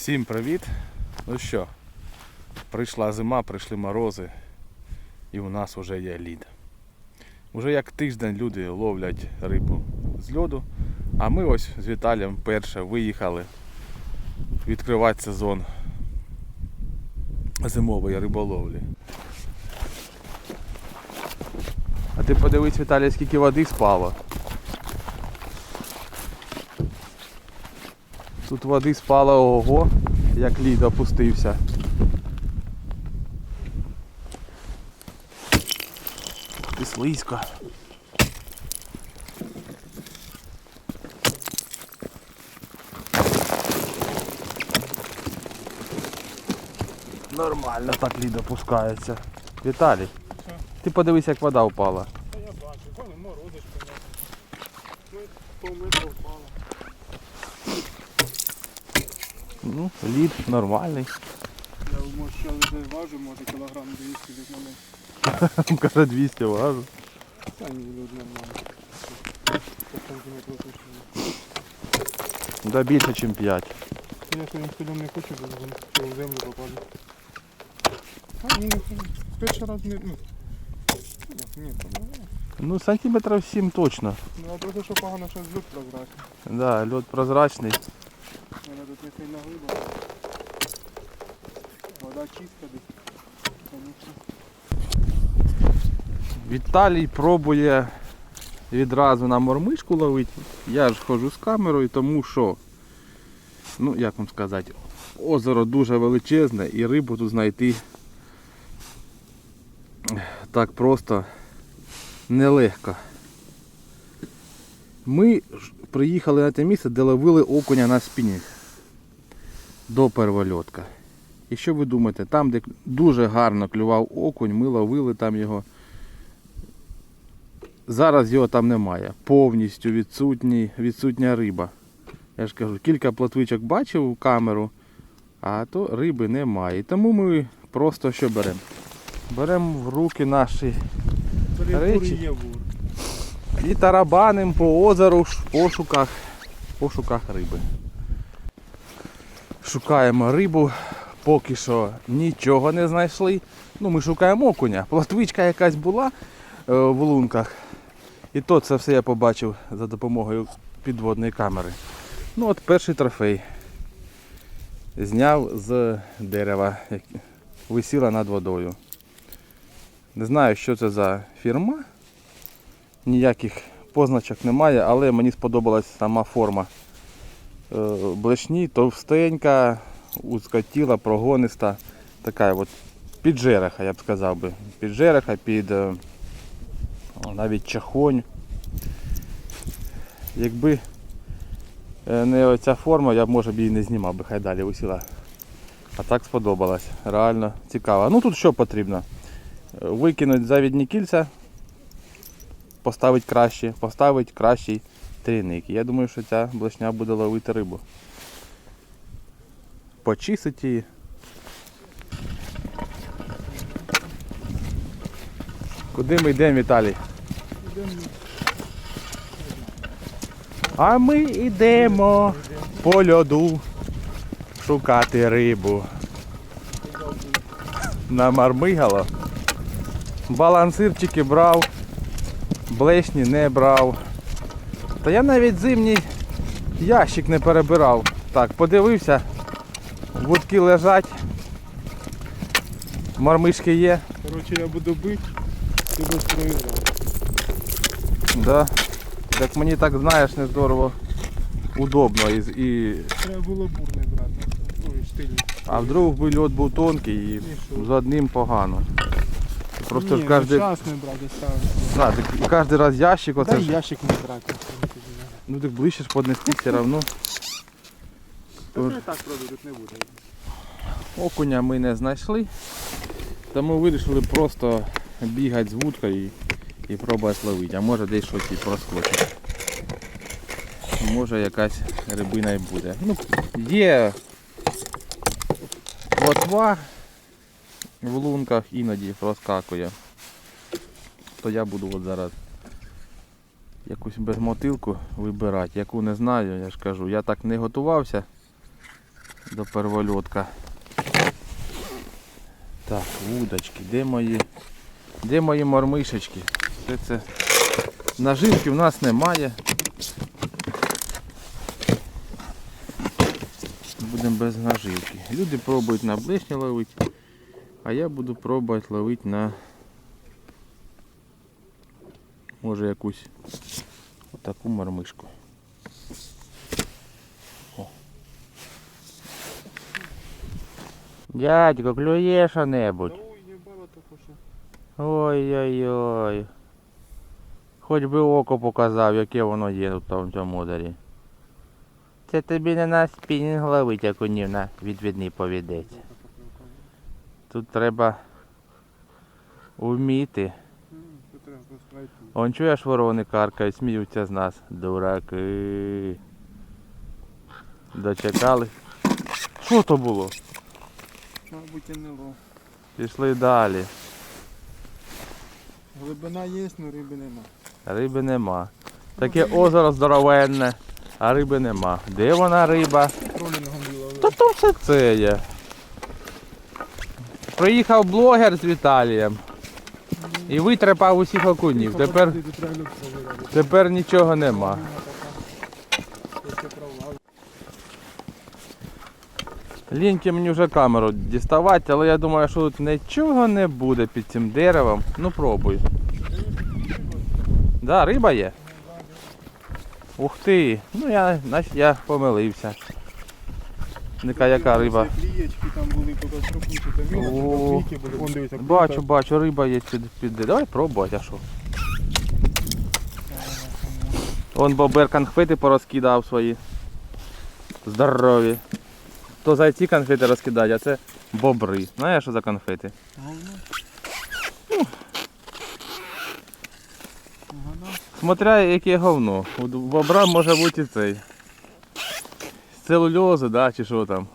Всім привіт! Ну що, прийшла зима, прийшли морози і у нас вже є лід. Уже як тиждень люди ловлять рибу з льоду, а ми ось з Віталієм перше виїхали відкривати сезон зимової риболовлі. А ти подивись, Віталій, скільки води спало. Тут води спало ого, як лід опустився. І слизько. Нормально так лід опускається. Віталій, ти подивись, як вода впала. Та я бачу, коли морозиш понятно. Ми пол метра впало. Ну, лід нормальний. Я може ще важу, може кілограм 200 десь на мене. Каже 200 важу. Та ні, люди нормально. Точно. Да більше, ніж 5. Я своїм стилем не хочу, бо він в землю попаде. А, ні, ні, перший раз не, ну, ні, ні, ну, Ну, сантиметрів 7 точно. ну, а просто, що погано, що злюк прозрачний. Да, льод прозрачний. Вона тут не сильно глибока. Вода чиста десь. Віталій пробує відразу на мормишку ловити. Я ж ходжу з камерою, тому що, ну як вам сказати, озеро дуже величезне і рибу тут знайти так просто нелегко. Ми приїхали на те місце, де ловили окуня на спінінг до первольотка. І що ви думаєте, там, де дуже гарно клював окунь, ми ловили там його. Зараз його там немає. Повністю відсутній, відсутня риба. Я ж кажу, кілька плотвичок бачив у камеру, а то риби немає. І тому ми просто що беремо? Беремо в руки наші Речі. і тарабанимо по озеру в пошуках, пошуках риби. Шукаємо рибу, поки що нічого не знайшли. Ну, ми шукаємо окуня. Плотвичка якась була е, в лунках. І то це все я побачив за допомогою підводної камери. Ну от перший трофей. Зняв з дерева, як висіла над водою. Не знаю, що це за фірма. Ніяких позначок немає, але мені сподобалась сама форма. Е, Блешні, товстенька, узкотіла, прогониста. Така от піджереха, я б сказав би. Під е, навіть чахонь. Якби е, не оця форма, я б може б її не знімав би, хай далі висіла. А так сподобалось. Реально цікаво. Ну тут що потрібно? Викинуть завідні кільця, поставити краще, поставити кращий трійник. Я думаю, що ця блешня буде ловити рибу. Почистити її. Куди ми йдемо, Віталій? А ми йдемо по льоду шукати рибу. Намармигало. Балансирчики брав, блешні не брав. Та я навіть зимній ящик не перебирав. Так, подивився, вудки лежать, мармишки є. Коротше, я буду бити, ти будеш проіграти. Да. Так мені так знаєш не здорово удобно. І, і... Треба було бур не брати. Ой, штиль. А вдруг би льот був тонкий і І що? з одним погано. Просто Ні, ж кожен, ну, час не брати, ставити. да, так кожен раз ящик, оце Дай ж, ящик не брати. Ну так ближче ж поднести все одно. Тож, так продадуть не буде. окуня ми не знайшли, тому вирішили просто бігати з вудкою і, і пробувати ловити. А може десь щось і проскочить. Може якась рибина і буде. Ну, є плотва в лунках іноді проскакує. То я буду от зараз якусь безмотилку вибирати, яку не знаю, я ж кажу, я так не готувався. до первольотка. Так, вудочки, де мої? Де мої мормишечки? Все це. Наживки в нас немає. Будемо без наживки. Люди пробують на блешні ловити, а я буду пробувати ловити на може якусь отаку мормишку. О. Дядько, клює що-небудь. Ой, їбало тако що. Ой-ой-ой. Хоч би око показав, яке воно є тут в цьому озері. Це тобі не на спінінг ловить, як унів на відвідний повідець. Тут треба вміти. Це треба. Он чуєш ворони каркають, сміються з нас. Дураки. Дочекали. Що то було? Мабуть, і не лов. Пішли далі. Глибина є, але риби нема. Риби нема. Таке озеро здоровенне, а риби нема. Де вона риба? Та то все це є. Приїхав блогер з Віталієм і витрепав усіх окунів. Тепер, тепер нічого нема. Ліньки мені вже камеру діставати, але я думаю, що тут нічого не буде під цим деревом. Ну пробуй. Да, риба є. Ух ти. Ну я, значить, я помилився. Ника яка риба. Клієчки там були, О. Бачу, бачу, риба є під. Давай пробувати, а що? Вон бобер конфети порозкидав свої. Здорові. То зайці конфети розкидають, а це бобри. Знаєш, що за конфети? Смотря яке говно. У бобра може бути і цей. З целульози, да, чи що там.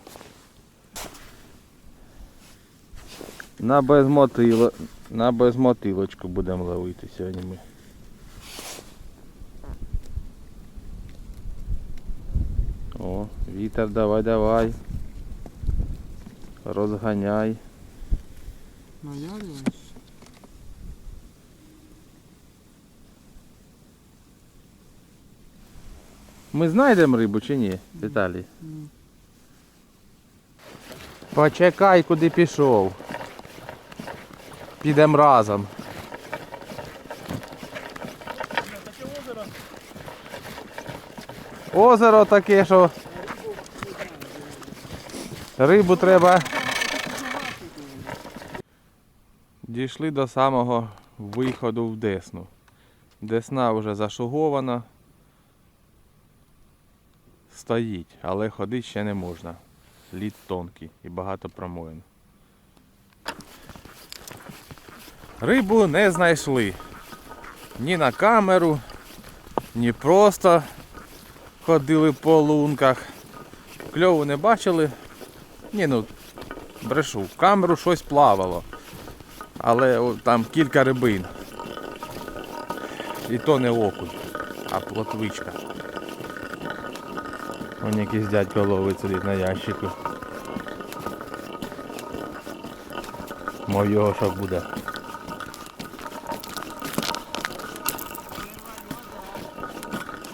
На безмотило... На безмотилочку будемо ловити сьогодні ми. О, вітер, давай, давай. Розганяй. Наярюєш? Ми знайдемо рибу чи ні, Віталій? Почекай, куди пішов. Підемо разом. Озеро таке, що рибу треба. Дійшли до самого виходу в Десну. Десна вже зашугована. Стоїть, але ходити ще не можна. Лід тонкий і багато промоїн. Рибу не знайшли. Ні на камеру, ні просто ходили по лунках. Кльову не бачили. Ні, ну, брешу, в камеру щось плавало. Але о, там кілька рибин. І то не окунь, а плотвичка. Вон якийсь дядько ловить сидить на ящику. Мов його що буде.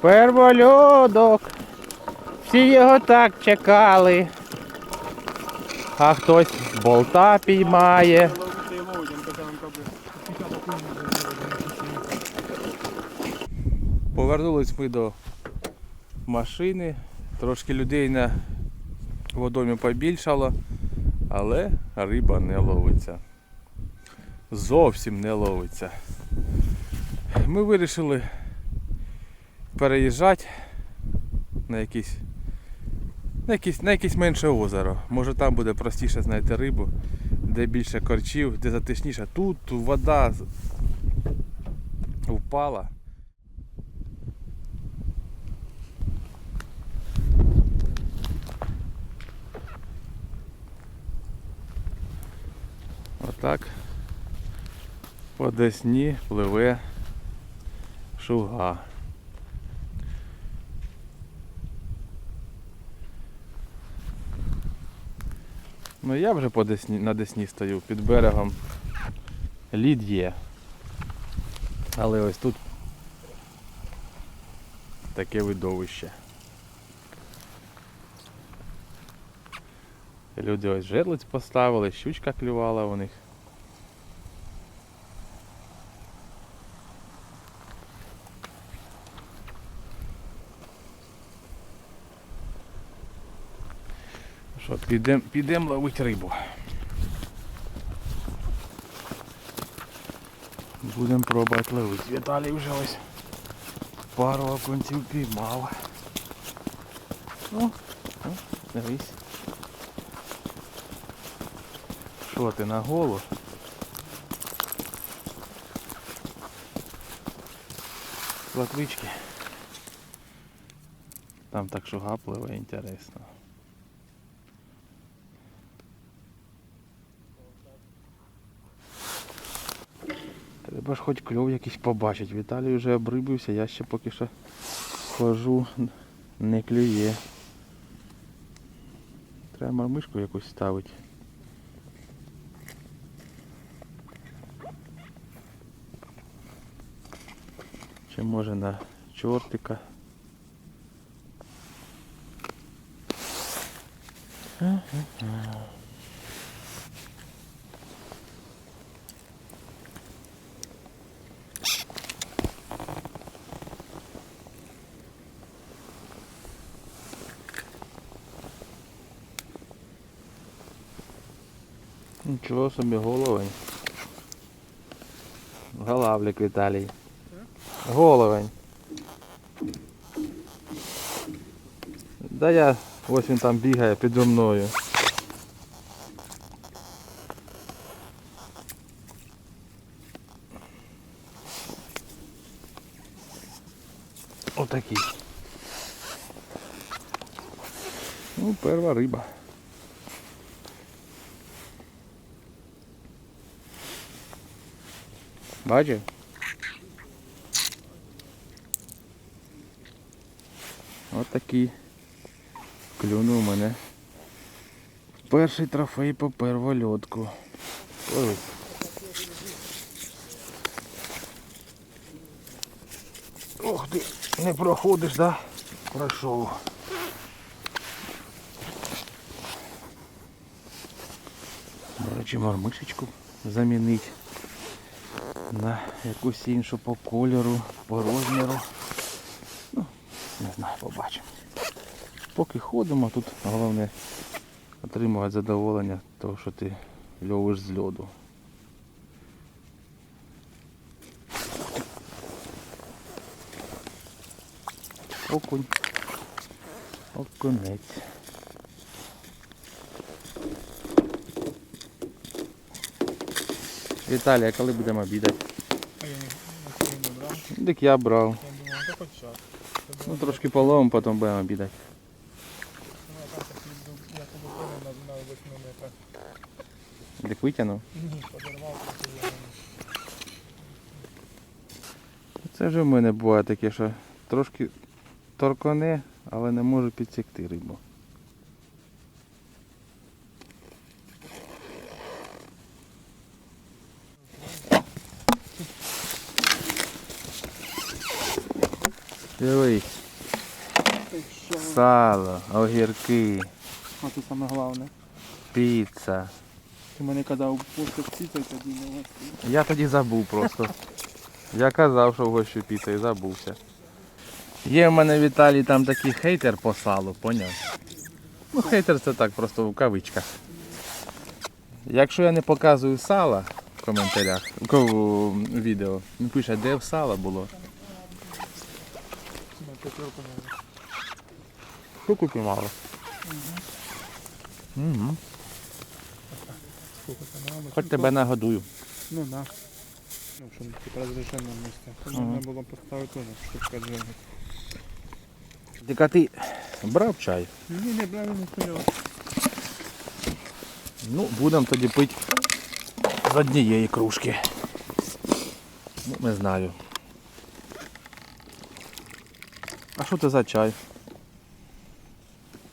Первольодок. Всі його так чекали. А хтось болта піймає. Повернулись ми до машини. Трошки людей на водомі побільшало, але риба не ловиться. Зовсім не ловиться. Ми вирішили переїжджати на якесь, на якесь, на якесь менше озеро. Може там буде простіше знайти рибу, де більше корчів, де затишніше. Тут вода впала. Отак по Десні пливе шуга. Ну я вже по Десні, на Десні стою під берегом. Лід є. Але ось тут таке видовище. Люди ось жерлиць поставили, щучка клювала у них. Що, підемо підем ловити рибу. Будемо пробувати ловити. Віталій вже ось пару окунців піймав. О, о, дивись. Що ти на голу? Латвички. Там так шуга пливе, інтересно. Треба ж хоч кльов якийсь побачить. Віталій вже обрибився, я ще поки що хожу, не клює. Треба мармишку якусь ставити. Чи може на чортика. Нічого собі головень. Галавлик Віталій. Головень. Да я ось він там бігає підо мною. Отакий. Ну, перша риба. Бачив? От такий клюнув мене. Перший трофей по первольотку. Ой. Ох ти, не проходиш, да? Пройшов. До речі, мармишечку замінить на якусь іншу по кольору, по розміру. Ну, не знаю, побачимо. Поки ходимо, тут головне отримувати задоволення того, що ти льовиш з льоду. Окунь. Окунець. Віталія, коли будемо обідати? Я не, брав. Так я брав. Я думав. Ну трошки половимо, потім будемо обідати. ну, а так, як їду- Я тебе понял на, на 8 метрах. Так витягнув. Ні, подорвав, Це вже в мене буває таке, що трошки торконе, але не можу підсікти рибу. Дивись, сало, огірки, А це саме головне. піца. Ти мене казав, просто ціцей тоді не гості. Я тоді забув просто. Я казав, що вгощу піца і забувся. Є в мене Віталій там такий хейтер по салу, поняв? Ну хейтер це так, просто в кавичках. Якщо я не показую сала в коментарях, в відео, він пише, де в сало було. На п'ятерку навіть. Штуку піймало. Угу. Сколько це надо? Хоч тебе нагодую. Ну да. Ну, щоб типу розрішено місце. Ага. можна було поставити теж штучка джинги. Тільки ти брав чай? Ні, не правильно стояв. Ну, будемо тоді пити з однієї кружки. Ну, не знаю. А що це за чай?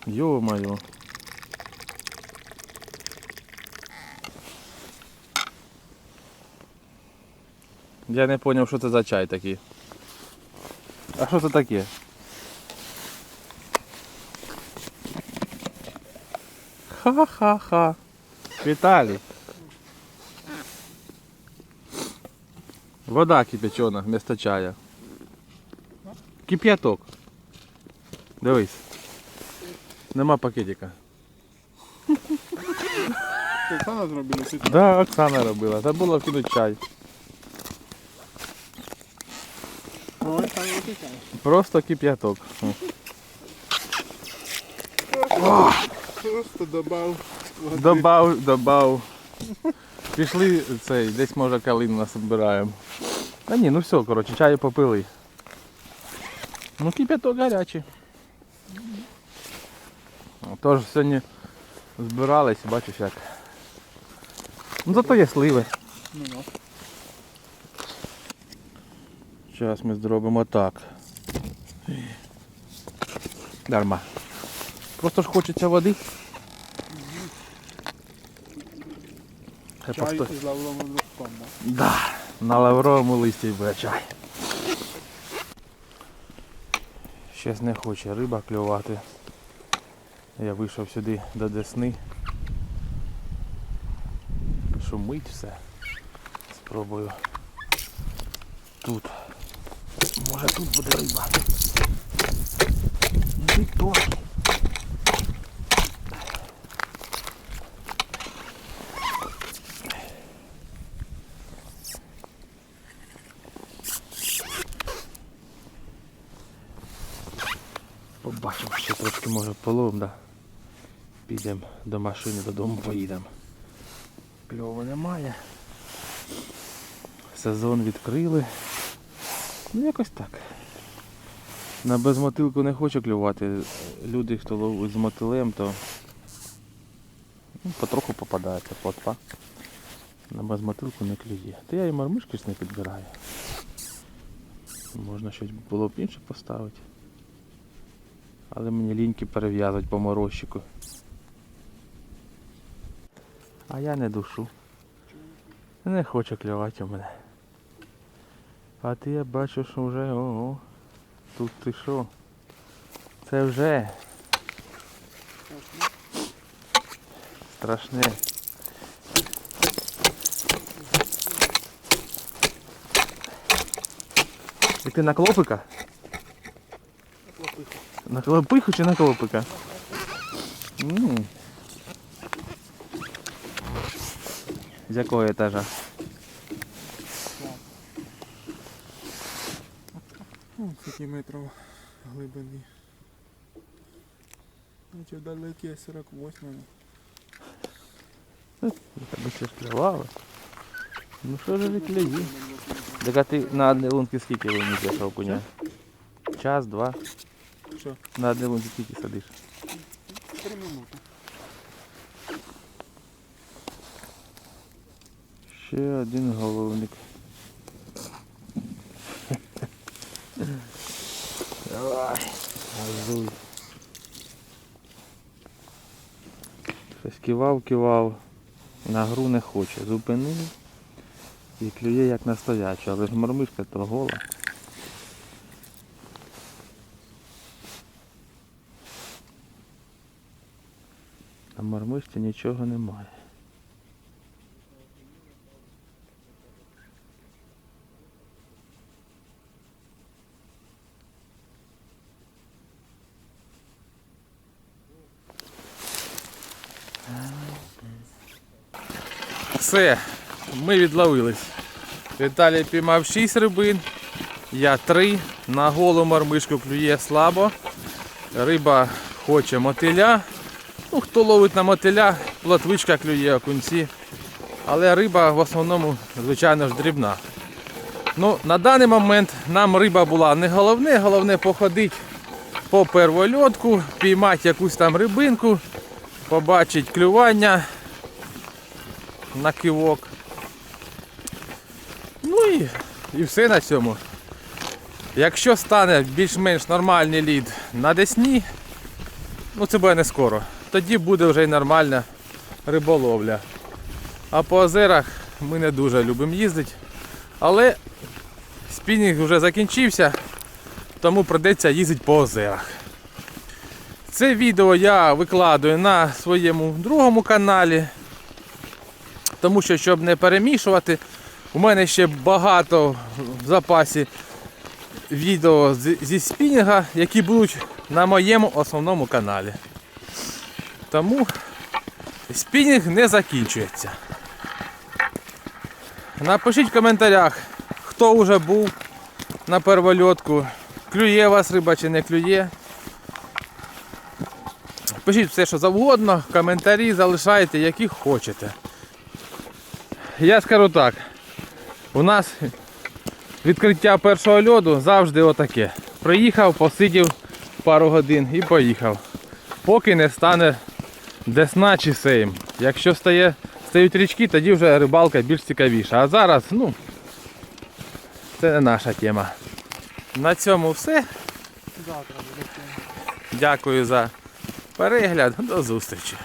Йо-моє. Я не зрозумів, що це за чай такий. А що це таке? Ха-ха-ха. Віталій. Вода кипячена вместо чая. Кипяток. Дивись. Нема пакетика. Оксана зробила чи ти? Да, Оксана робила. Забула вкинути чай. Ой. Просто кип'яток. Просто добав. води. Добав, добав. Пішли цей, десь може калину насобираємо. А ні, ну все, коротше, чаю попили. Ну кип'яток гарячий. Тож сьогодні збирались, бачиш як. Ну зато є сливи. Ну, ну. Зараз ми зробимо так. Дарма. Просто ж хочеться води. Чай посто- із лавровим листком, да? Да, на лавровому листі буде чай. Щось не хоче риба клювати. Я вийшов сюди до Десни. Шумить все. Спробую. Тут. Може тут буде риба. Трохи. Побачимо, ще трошки може полов, да. Підемо до машини, додому поїдемо. Кльово немає. Сезон відкрили. Ну якось так. На безмотилку не хочу клювати. Люди, хто ловить з мотилем, то ну, потроху попадається плотва. На безмотилку не клює. Та я і мармишки ж не підбираю. Можна щось було б інше поставити. Але мені ліньки перев'язувати по морозчику. А я не душу. Не хоче клювати у мене. А ти я бачу, що вже ого. Тут ти що? Це вже страшне. І ти на клопика? На клопиху чи на клопика? М. З якого етажа? Ну, скільки метрів глибини. Значить, далекі 48 Тебе ще ж. Ну що ж ви клює? Так а ти на одній лунці скільки лунів для окуня? Час, два. Що? На одній лунці скільки сидиш? Три минути. Ще один головник. Давай, газуй. Щось кивав, кивав. На гру не хоче. Зупинив і клює як настояча, але ж мормишка то гола. На мормишці нічого немає. Все, ми відловились. Віталій піймав 6 рибин, я 3. На голу мармишку клює слабо. Риба хоче мотиля. Ну, хто ловить на мотиля, плотвичка клює окунці. Але риба в основному, звичайно ж, дрібна. Ну, на даний момент нам риба була не головне, головне походити по первольотку, піймати якусь там рибинку, побачити клювання на кивок. Ну і, і все на цьому. Якщо стане більш-менш нормальний лід на Десні, ну це буде не скоро, тоді буде вже й нормальна риболовля. А по озерах ми не дуже любимо їздити, Але спінінг вже закінчився, тому придеться їздити по озерах. Це відео я викладаю на своєму другому каналі. Тому що, щоб не перемішувати, у мене ще багато в запасі відео зі спінінга, які будуть на моєму основному каналі. Тому спінінг не закінчується. Напишіть в коментарях, хто вже був на первольотку, клює вас риба чи не клює. Пишіть все, що завгодно, коментарі залишайте, які хочете. Я скажу так, у нас відкриття першого льоду завжди отаке. Приїхав, посидів пару годин і поїхав. Поки не стане десна чи сейм. Якщо стає, стають річки, тоді вже рибалка більш цікавіша. А зараз, ну, це не наша тема. На цьому все. Дякую за перегляд. До зустрічі.